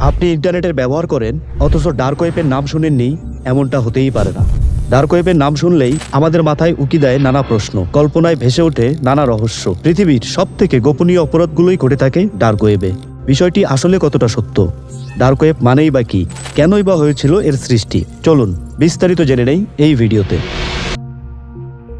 আপনি ইন্টারনেটের ব্যবহার করেন, অথচ ডার্ক ওয়েবের নাম শুনেননি, এমনটা হতেই পারে না। ডার্ক ওয়েবের নাম শুনলেই আমাদের মাথায় উকি দেয় নানা প্রশ্ন, কল্পনায় ভেসে ওঠে নানা রহস্য। পৃথিবীর সব থেকে গোপনীয় অপরাধগুলোই ঘটে থাকে ডার্ক ওয়েবে বিষয়টি আসলে কতটা সত্য? ডার্ক ওয়েব মানেই বা কি? কেনই বা হয়েছিল এর সৃষ্টি? চলুন বিস্তারিত জেনে নেই এই ভিডিওতে।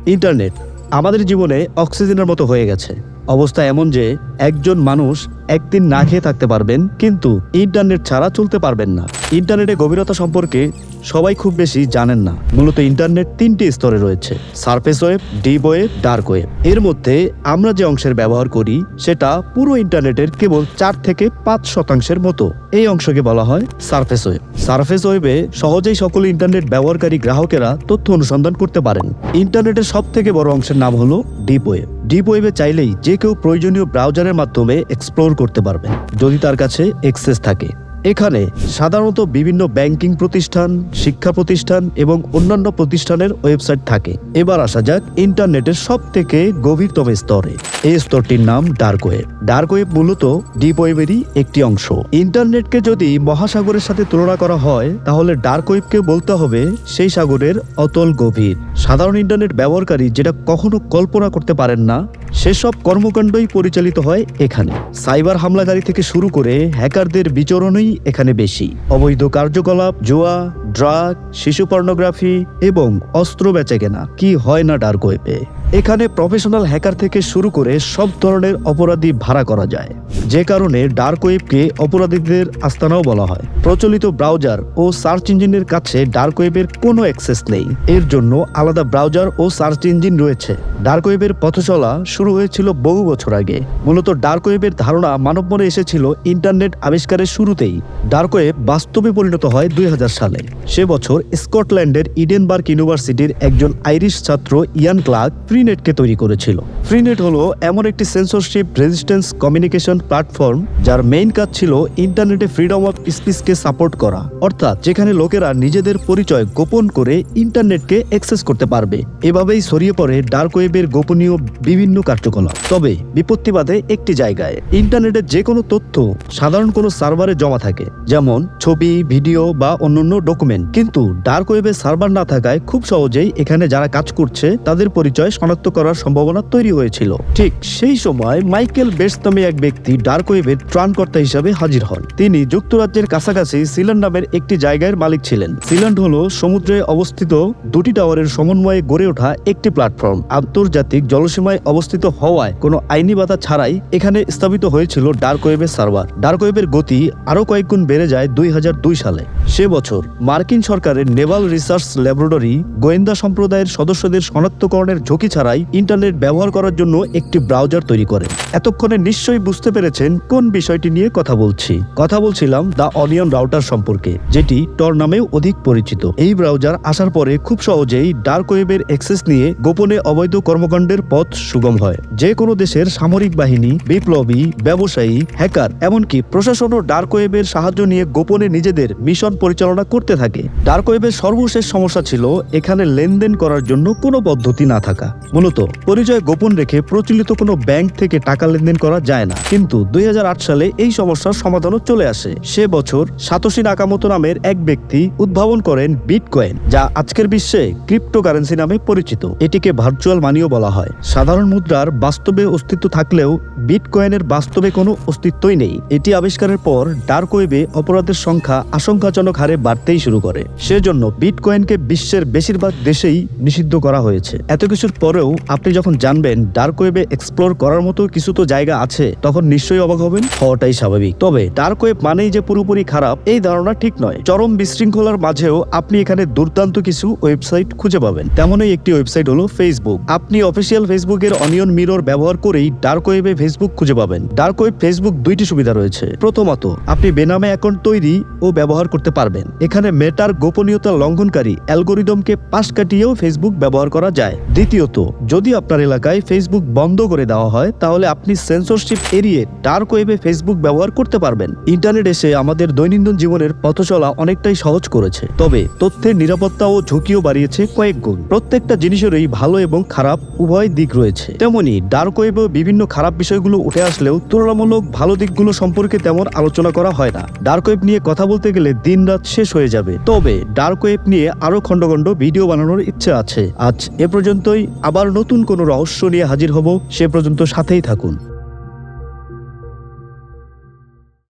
ইন্টারনেট আমাদের জীবনে অক্সিজেনের মতো হয়ে গেছে। অবস্থা এমন যে একজন মানুষ একদিন না খেয়ে থাকতে পারবেন, কিন্তু ইন্টারনেট ছাড়া চলতে পারবেন না। ইন্টারনেটের গভীরতা সম্পর্কে সবাই খুব বেশি জানেন না। মূলত ইন্টারনেট তিনটি স্তরে রয়েছে, surface web, deep web, dark web. এর মধ্যে আমরা যে অংশের ব্যবহার করি, সেটা পুরো ইন্টারনেটের কেবল চার থেকে পাঁচ শতাংশের মতো। এই অংশকে বলা হয় সারফেস ওয়েব। সারফেস ওয়েবে সহজেই সকল ইন্টারনেট ব্যবহারকারী গ্রাহকেরা তথ্য অনুসন্ধান করতে পারেন। ইন্টারনেটের সব থেকে বড় অংশের নাম হলো ডিপ ওয়েব। ডিপ ওয়েবে চাইলেই যে কেউ প্রয়োজনীয় ব্রাউজারের মাধ্যমে এক্সপ্লোর করতে পারবে, যদি তার কাছে এক্সেস থাকে। এখানে সাধারণত বিভিন্ন ব্যাংকিং প্রতিষ্ঠান, শিক্ষা প্রতিষ্ঠান এবং অন্যান্য প্রতিষ্ঠানের ওয়েবসাইট থাকে। এবার আসা যাক ইন্টারনেটের সব থেকে গভীরতম স্তরে। এই স্তরটির নাম ডার্ক ওয়েব ডার্ক ওয়েব মূলত ডিপ ওয়েবেরই একটি অংশ। ইন্টারনেটকে যদি মহাসাগরের সাথে তুলনা করা হয়, তাহলে ডার্ক ওয়েবকে বলতে হবে সেই সাগরের অতল গভীর। সাধারণ ইন্টারনেট ব্যবহারকারী যেটা কখনো কল্পনা করতে পারেন না সেসব কর্মকাণ্ডই পরিচালিত হয় এখানে। সাইবার হামলাকারী থেকে শুরু করে হ্যাকারদের বিচরণই এখানে বেশি। অবৈধ কার্যকলাপ, জোয়া, ড্রাগ, শিশু পর্নোগ্রাফি এবং অস্ত্র বেচাকেনা কি হয় না ডার্ক ওয়েবে এখানে প্রফেশনাল হ্যাকার থেকে শুরু করে সব ধরনের অপরাধী ভাড়া করা যায়। যে কারণে ডার্ক ওয়েবকে অপরাধীদের আস্তানাও বলা হয়। প্রচলিত ব্রাউজার ও সার্চ ইঞ্জিনের কাছে ডার্ক ওয়েবের কোনো অ্যাক্সেস নেই। এর জন্য আলাদা ব্রাউজার ও সার্চ ইঞ্জিন রয়েছে। ডার্ক ওয়েবের পথচলা শুরু হয়েছিল বহু বছর আগে। মূলত ডার্ক ওয়েবের ধারণা মানব মনে এসেছিল ইন্টারনেট আবিষ্কারের শুরুতেই। ডার্ক ওয়েব বাস্তবে পরিণত হয় দুই হাজার সালে। সে বছর স্কটল্যান্ডের ইডেনবার্গ ইউনিভার্সিটির একজন আইরিশ ছাত্র ইয়ান ক্লার্ক ফ্রিনেটকে তৈরি করেছিল। ফ্রিনেট হলো এমন একটি সেন্সরশিপ রেজিস্ট্যান্স কমিউনিকেশন প্ল্যাটফর্ম যার মেইন কাজ ছিল ইন্টারনেটে ফ্রিডম অফ স্পিচকে সাপোর্ট করা। অর্থাৎ যেখানে লোকেরা নিজেদের পরিচয় গোপন করে ইন্টারনেটকে অ্যাক্সেস করতে পারবে। এভাবেই ছড়িয়ে পড়ে ডার্ক ওয়েবের গোপনীয় বিভিন্ন কার্যকলাপ। তবে বিপত্তিবাদে একটি জায়গায় ইন্টারনেটের যে কোনো তথ্য সাধারণ কোনো সার্ভারে জমা থাকে, যেমন ছবি ভিডিও বা অন্যান্য ডকুমেন্ট কিন্তু ডার্ক ওয়েবে সার্ভার না থাকায় খুব সহজেই এখানে যারা কাজ করছে তাদের পরিচয় করার সম্ভাবনা তৈরি হয়েছিল। ঠিক সেই সময় মাইকেল বেস নামে এক ব্যক্তি ডার্ক ওয়েবের ত্রাণকর্তা হিসাবে হাজির হন। তিনি যুক্তরাজ্যের কাছাকাছি সিল্যান্ড নামের একটি জায়গার মালিক ছিলেন। সিল্যান্ড হল সমুদ্রে অবস্থিত দুটি টাওয়ারের সমন্বয়ে গড়ে ওঠা একটি প্ল্যাটফর্ম। আন্তর্জাতিক জলসীমায় অবস্থিত হওয়ায় কোনো আইনি বাধা ছাড়াই এখানে স্থাপিত হয়েছিল ডার্ক ওয়েবের সার্ভার। ডার্ক ওয়েবের গতি আরও কয়েক গুণ বেড়ে যায় দুই হাজার দুই সালে। সে বছর মার্কিন সরকারের নেভাল রিসার্চ ল্যাবরেটরি গোয়েন্দা সম্প্রদায়ের সদস্যদের শনাক্তকরণের ঝুঁকি ছাড়াই ইন্টারনেট ব্যবহার করার জন্য একটি ব্রাউজার তৈরি করে। এতক্ষণে নিশ্চয়ই বুঝতে পেরেছেন কোন বিষয়টি নিয়ে কথা বলছি। কথা বলছিলাম দ্য অনিয়ন রাউটার সম্পর্কে, যেটি টর নামেও অধিক পরিচিত। এই ব্রাউজার আসার পরে খুব সহজেই ডার্ক ওয়েবের অ্যাক্সেস নিয়ে গোপনে অবৈধ কর্মকাণ্ডের পথ সুগম হয়। যে কোনো দেশের সামরিক বাহিনী, বিপ্লবী, ব্যবসায়ী হ্যাকার এমনকি প্রশাসনও ডার্ক ওয়েবের সাহায্য নিয়ে গোপনে নিজেদের মিশন পরিচালনা করতে থাকে। ডার্ক ওয়েবের সর্বশেষ সমস্যা ছিল এখানে লেনদেন করার জন্য কোনো পদ্ধতি না থাকা। মূলত পরিচয় গোপন রেখে প্রচলিত কোনো ব্যাংক থেকে টাকা লেনদেন করা যায় না। কিন্তু দুই সালে এই সমস্যার সমাধানও চলে আসে। সে বছর সাতোশি নাকামতো নামের এক ব্যক্তি উদ্ভাবন করেন বিটকয়েন, যা আজকের বিশ্বে ক্রিপ্টোকারেন্সি নামে পরিচিত। এটিকে ভার্চুয়াল মানিও বলা হয়। সাধারণ মুদ্রার বাস্তবে অস্তিত্ব থাকলেও বিটকয়েনের বাস্তবে কোনো অস্তিত্বই নেই। এটি আবিষ্কারের পর ডার্ক ওয়েবে অপরাধের সংখ্যা আশঙ্কাজনক হারে বাড়তেই শুরু করে। সেজন্য বিটকয়েনকে বিশ্বের বেশিরভাগ দেশেই নিষিদ্ধ করা হয়েছে। এত কিছুর পরেও আপনি যখন জানবেন ডার্ক ওয়েবে এক্সপ্লোর করার মতো কিছু তো জায়গা আছে, তখন নিশ্চয়ই অবাক হবেন। হওয়াটাই স্বাভাবিক। তবে ডার্ক ওয়েব মানেই যে পুরোপুরি খারাপ, এই ধারণা ঠিক নয়। চরম বিশৃঙ্খলার মাঝেও আপনি এখানে দুর্দান্ত কিছু ওয়েবসাইট খুঁজে পাবেন। তেমনই একটি ওয়েবসাইট হলো ফেসবুক আপনি অফিসিয়াল ফেসবুকের অনিয়ন মিরর ব্যবহার করেই ডার্ক ওয়েবে ফেসবুক খুঁজে পাবেন। ডার্ক ওয়েব ফেসবুক দুইটি সুবিধা রয়েছে। প্রথমত, আপনি বেনামে অ্যাকাউন্ট তৈরি ও ব্যবহার করতে পারবেন। এখানে মেটার গোপনীয়তা লঙ্ঘনকারী অ্যালগোরিদমকে পাশ কাটিয়েও ফেসবুক ব্যবহার করা যায়। দ্বিতীয়ত যদি আপনার এলাকায় ফেসবুক বন্ধ করে দেওয়া হয়, তাহলে আপনি সেন্সরশিপ এড়িয়ে ডার্ক ওয়েবে ফেসবুক ব্যবহার করতে পারবেন। ইন্টারনেট এসে আমাদের দৈনন্দিন জীবনের পথ চলা অনেকটাই সহজ করেছে। তবে, তথ্যের নিরাপত্তা ও ঝুঁকিও বাড়িয়েছে কয়েক গুণ। প্রত্যেকটা জিনিসেরই ভালো এবং খারাপ উভয় দিক রয়েছে। তেমনি ডার্ক ওয়েবে বিভিন্ন খারাপ বিষয়গুলো উঠে আসলেও তুলনামূলক ভালো দিকগুলো সম্পর্কে তেমন আলোচনা করা হয় না। ডার্ক ওয়েব নিয়ে কথা বলতে গেলে দিন রাত শেষ হয়ে যাবে। তবে ডার্ক ওয়েব নিয়ে আরও খণ্ড খণ্ড ভিডিও বানানোর ইচ্ছে আছে। আজ এ পর্যন্তই। আবার নতুন কোনো রহস্য নিয়ে হাজির হব সে পর্যন্ত সাথেই থাকুন।